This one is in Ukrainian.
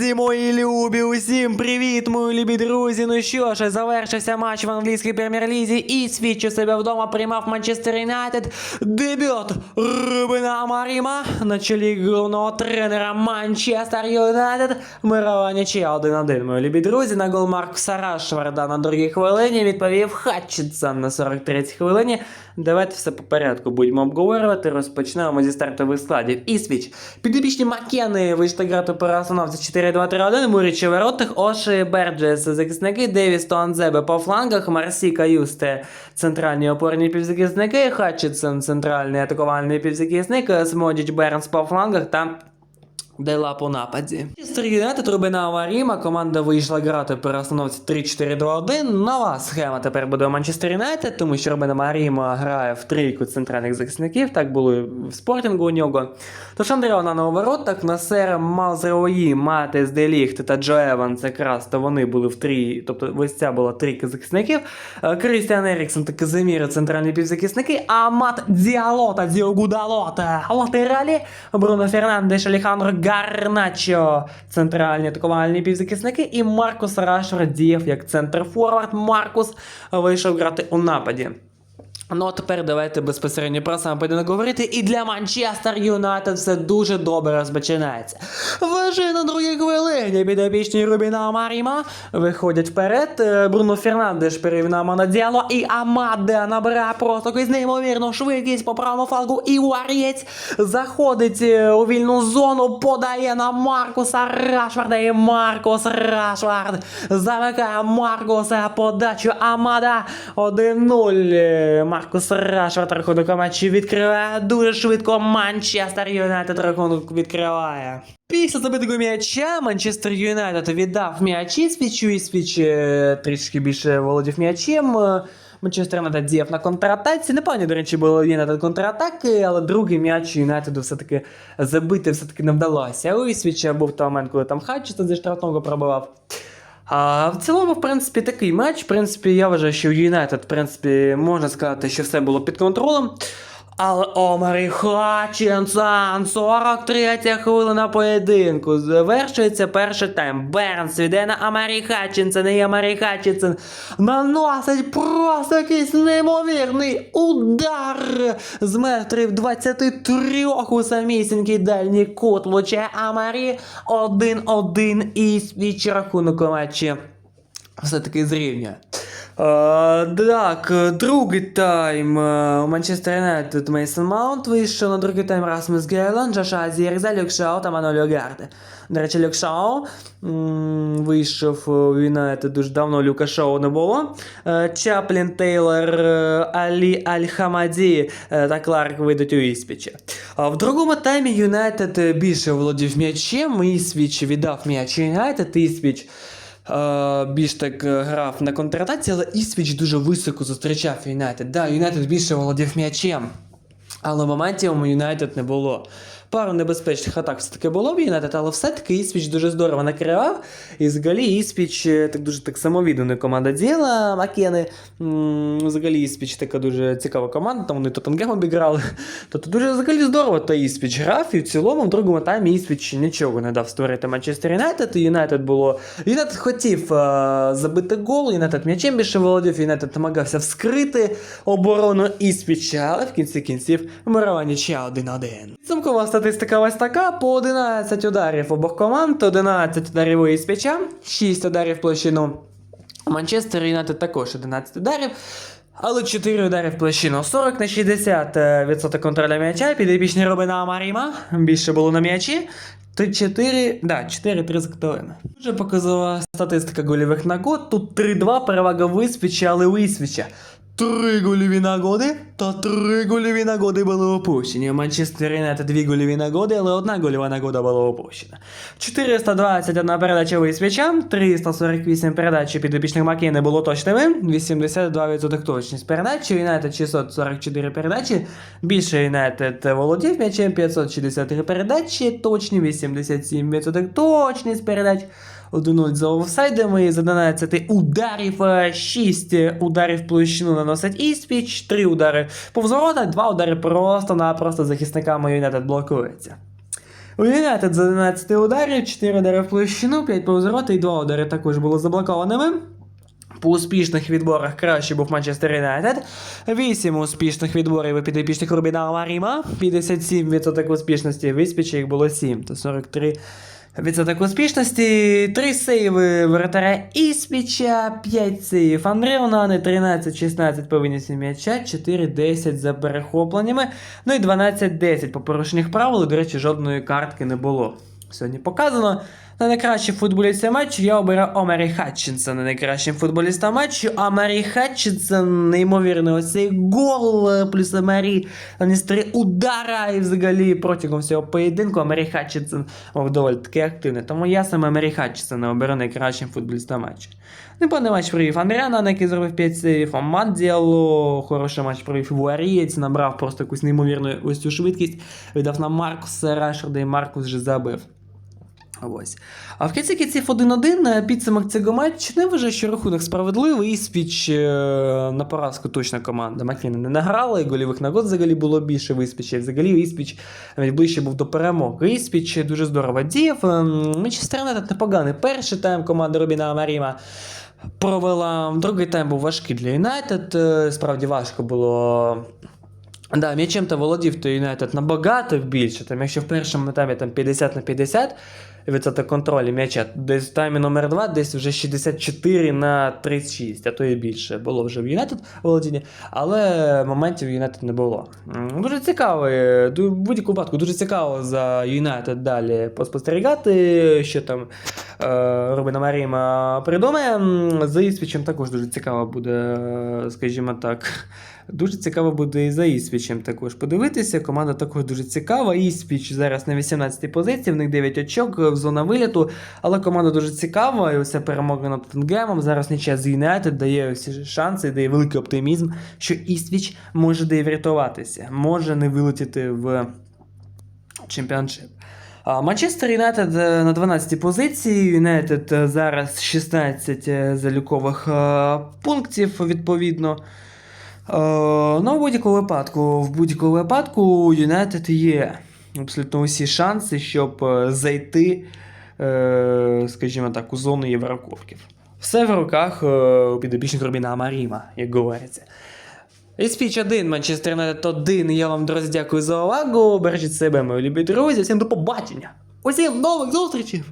Друзі, мої любі, усім привіт, мої любі друзі. Ну що ж, завершився матч в англійській прем'єр-лізі і свідчу себе вдома приймав Манчестер Юнайтед. Дебют Рубина Амаріма на чолі головного тренера Манчестер Юнайтед. Мирова нічия 1-1, мої любі друзі. На гол Маркуса Рашварда на другій хвилині відповів Хатчинсон на 43-й хвилині. Давайте все по порядку будемо обговорювати. Розпочнемо зі стартових складів. Ісвіч. Підопічні Макени вийшли грати по розстановці 4-2-3-1, Мурічі в воротах, Оші Берджес, захисники, Девіс Туанзебе по флангах, Марсі Каюсте, центральні опорні півзахисники, Хатчетсон, центральний атакувальний півзахисник, Смодіч Бернс по флангах та Дела по нападі. Юнайтед Рубина Аваріма. Команда вийшла грати по розстановці 3-4-2-1. Нова схема тепер буде у Манчестер Юнайтед, тому що Рубина Аваріма грає в трійку центральних захисників. Так було і в спортингу у нього. Тож Андрей Онана у воротах, Насер Малзеої, Матес Деліхт та Джо Еванс якраз то вони були в трій, тобто ось ця була трійка захисників. Е, Крістіан Еріксон та Казиміра центральні півзахисники, а Мат Діало та Діогудалота латералі, Бруно Фернандеш, Алехандро Гарначо, центральні атакувальні півзахисники, і Маркус Рашфорд діяв як центр форвард. Маркус вийшов грати у нападі. Ну а тепер давайте безпосередньо про сам поєдинок говорити. І для Манчестер Юнайтед все дуже добре розпочинається. Вже на другій хвилині підопічні Рубіна Маріма виходять вперед. Е, Бруно Фернандеш перевів на і Амаде набирає просто якусь неймовірну швидкість по правому флангу. І Уар'єць заходить е, у вільну зону, подає на Маркуса Рашварда. І Маркус Рашвард замикає Маркуса подачу Амада 1-0. Маркус Рашвард рахунок матчі відкриває дуже швидко. Манчестер Юнайтед рахунок відкриває. Після забитого м'яча Манчестер Юнайтед віддав м'ячі свічу і свіч е, трішки більше володів м'ячем. Е, Манчестер Юнайтед діяв на контратаці. Непогані, до речі, було Юнайтед контратаки, але другий м'яч Юнайтеду все-таки забити все-таки не вдалося. У Ісвіча був той момент, коли там Хатчестон зі штрафного пробивав. А в цілому, в принципі, такий матч. В принципі, я вважаю, що у Юнайтед, в принципі, можна сказати, що все було під контролем. Але Омарі Хатчинсон, 43 хвилина поєдинку. Завершується перший тайм. Бернс йде на Амарі Хатчинсон, і Амарі Хатчинсон наносить просто якийсь неймовірний удар з метрів 23 у самісінький дальній кут. Влучає Амарі 1-1 і свіч рахунок матчі все-таки зрівнює. Так, е, другий тайм е, у Манчестер Юнайтед Мейсон Маунт вийшов на другий тайм Расмус Гейлон, Джоша Азірза, Люк Шау та Маноліо Гарде. До речі, Люк Шау вийшов у Юнайтед дуже давно, Люка Шоу не було. Е, Чаплін, Тейлор, Алі Аль-Хамаді та Кларк вийдуть у Іспічі. В другому таймі Юнайтед більше володів м'ячем, Іспіч віддав м'яч Юнайтед, Іспіч більш так е, грав на контратаці, але Ісвіч дуже високо зустрічав Юнайтед. Да, Юнайтед більше володів м'ячем. Але моментів у Юнайтед не було. Пару небезпечних атак все-таки було в Юнайтед, але все-таки Іспіч дуже здорово накривав. І взагалі Іспіч е, так дуже так самовіддана команда діла. Макени. Взагалі Іспіч така дуже цікава команда, там вони Тоттенгем обіграли. Тобто дуже взагалі здорово та Іспіч грав, і в цілому в другому таймі Іспіч нічого не дав створити Манчестер Юнайтед. І Юнайтед було. Юнайтед хотів е, забити гол, Юнайтед м'ячем більше володів, Юнайтед намагався вскрити оборону Іспіча, але в кінці кінців мирова нічия 1-1. Підсумкова статистика ось така: по 11 ударів обох команд, 11 ударів у Іспіча, 6 ударів в площину. Манчестер Юнайтед також 11 ударів. Але 4 удари в площину. 40 на 60 е, відсоток контроля м'яча. Підопічний Робина Амаріма. Більше було на м'ячі. 4, да, 4-3 хвилини. Дуже показова статистика гольових нагод. Тут 3-2 перевага висвіча, але висвіча. Три гольові нагоди та три гольові нагоди були опущені. У Манчестер Юнайтед дві гольові нагоди, але одна гольова нагода була опущена. 421 передача висвіча, 348 передач підопічних Макіни було точними, 82% точність передачі, Юнайтед 644 передачі, більше Юнайтед володів м'ячем, 563 передачі, точні 87% точність передач. 1-0 за офсайдами, з 11 ударів, 6 ударів площину наносить Іспіч, 3 удари повз ворота, 2 удари просто-напросто захисниками Юнайтед блокується. У Юнайтед за 11 ударів, 4 удари в площину, 5 повзороти і 2 удари також були заблокованими. По успішних відборах краще був Манчестер Юнайтед. 8 успішних відборів у підопічних Рубіна Маріма. 57% успішності. В Іспічі їх було 7, то 43 Відсоток успішності, 3 сейви воротаря Іспіча, 5 сейвів Андре унани 13-16 по винісі м'яча, 4-10 за перехопленнями, ну і 12-10 по порушених правил, до речі, жодної картки не було. Сьогодні показано. На найкращий футболіста матчу я обираю Омері Хатчинсона найкращим футболістом матчу. Омері Хатчинсон, неймовірний оцей гол плюс Омері наніс три удара і взагалі протягом всього поєдинку Омері Хатчинсон був доволі таки активний. Тому я саме Омері Хатчинсона оберу найкращим футболістом матчу. Непевний матч провів Андріана, який зробив 5 сейвів, Діало, хороший матч провів Вуарієць, набрав просто якусь неймовірну ось цю швидкість, віддав на Маркуса Рашфорда і Маркус вже забив. Ось. А в кінці кінців 1-1 підсумок цього матчу не вважаю, що рахунок справедливий. І спіч е, на поразку точно команда Маквіна не награла, і голівих нагод взагалі було більше в Іспічі. Взагалі Іспіч навіть ближче був до перемоги. Іспіч дуже здорово діяв. Ем, Манчестер Юнайтед непоганий. Перший тайм команда Робіна Амаріма провела. Другий тайм був важкий для Юнайтед. Е, Справді важко було. Да, м'ячем то володів то Юнайтед набагато більше. Там, якщо в першому таймі там 50 на 50 відсоток контролю м'яча, десь в таймі номер 2 десь вже 64 на 36, а то і більше було вже в Юнайтед володіння, але моментів Юнайтед не було. Дуже цікаво, е, в будь-якому випадку дуже цікаво за Юнайтед далі поспостерігати, що там е, Рубина Маріма придумає. За Іспічем також дуже цікаво буде, е, скажімо так. Дуже цікаво буде і за Іспічем також подивитися. Команда також дуже цікава. Іспіч зараз на 18-й позиції, в них 9 очок, зона виліту. Але команда дуже цікава. І оця перемога над Тоттенгемом. Зараз нічия з Юнайтед дає всі шанси, дає великий оптимізм, що Іспіч може де врятуватися, може не вилетіти в чемпіоншип. Манчестер Юнайтед е, на 12-й позиції. Юнайтед е, зараз 16 е, залікових пунктів відповідно. Ну, в будь-якому випадку, в будь-якому випадку Юнайтед є абсолютно усі шанси, щоб е, зайти, е, скажімо так, у зону Єврокубків. Все в руках е, підопічних Рубіна Маріма, як говориться. Іспіч спіч 1, Манчестер Юнайтед 1. Я вам, друзі, дякую за увагу. Бережіть себе, мої любі друзі. Всім до побачення. Усім нових зустрічей!